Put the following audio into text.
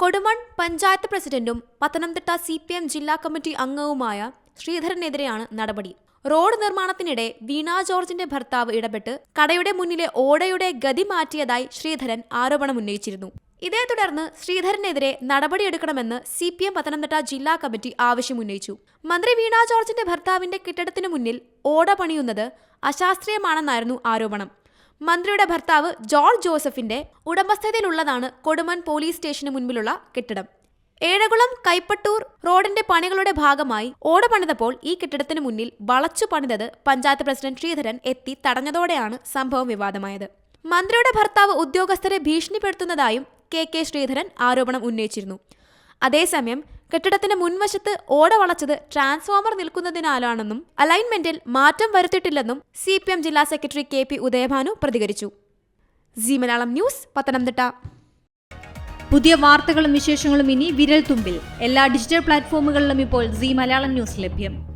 കൊടുമൺ പഞ്ചായത്ത് പ്രസിഡന്റും Pathanamthitta C P M ജില്ലാ committee അംഗവുമായ ശ്രീധരനെതിരെയാണ് നടപടി. റോഡ് നിർമ്മാണത്തിനിടെ വീണ ജോർജിന്റെ ഭർത്താവ് ഇടപെട്ട് കടയുടെ മുന്നിലെ ഓടയുടെ ഗതി മാറ്റിയതായി ശ്രീധരൻ ആരോപണമുന്നയിച്ചിരുന്നു ഇതേ തുടർന്ന് ശ്രീധരനെതിരെ നടപടിയെടുക്കണമെന്ന് സി പി എം പത്തനംതിട്ട ജില്ലാ കമ്മിറ്റി ആവശ്യമുന്നയിച്ചു മന്ത്രി വീണ ജോർജിന്റെ ഭർത്താവിന്റെ കെട്ടിടത്തിനു മുന്നിൽ ഓട പണിയുന്നത് അശാസ്ത്രീയമാണെന്നായിരുന്നു ആരോപണം. മന്ത്രിയുടെ ഭർത്താവ് ജോർജ് ജോസഫിന്റെ ഉടമസ്ഥതയിലുള്ളതാണ് കൊടുമൺ പോലീസ് സ്റ്റേഷന് മുൻപിലുള്ള കെട്ടിടം. ഏഴകുളം കൈപ്പട്ടൂർ റോഡിന്റെ പണികളുടെ ഭാഗമായി ഓട പണിതപ്പോൾ ഈ കെട്ടിടത്തിന് മുന്നിൽ വളച്ചു പണിതത് പഞ്ചായത്ത് പ്രസിഡന്റ് ശ്രീധരൻ എത്തി തടഞ്ഞതോടെയാണ് സംഭവം വിവാദമായത്. മന്ത്രിയുടെ ഭർത്താവ് ഉദ്യോഗസ്ഥരെ ഭീഷണിപ്പെടുത്തുന്നതായും കെ കെ ശ്രീധരൻ ആരോപണം ഉന്നയിച്ചിരുന്നു. അതേസമയം കെട്ടിടത്തിന്റെ മുൻവശത്ത് ഓട വളച്ചത് ട്രാൻസ്ഫോമർ നിൽക്കുന്നതിനാലാണെന്നും അലൈൻമെന്റിൽ മാറ്റം വരുത്തിയിട്ടില്ലെന്നും സി പി എം ജില്ലാ സെക്രട്ടറി കെ പി ഉദയഭാനു പ്രതികരിച്ചു. മലയാളം ന്യൂസ് പത്തനംതിട്ട. പുതിയ വാർത്തകളും വിശേഷങ്ങളും ഇനി വിരൽ തുമ്പിൽ എല്ലാ ഡിജിറ്റൽ പ്ലാറ്റ്ഫോമുകളിലും ഇപ്പോൾ സി മലയാളം ന്യൂസ് ലഭ്യം.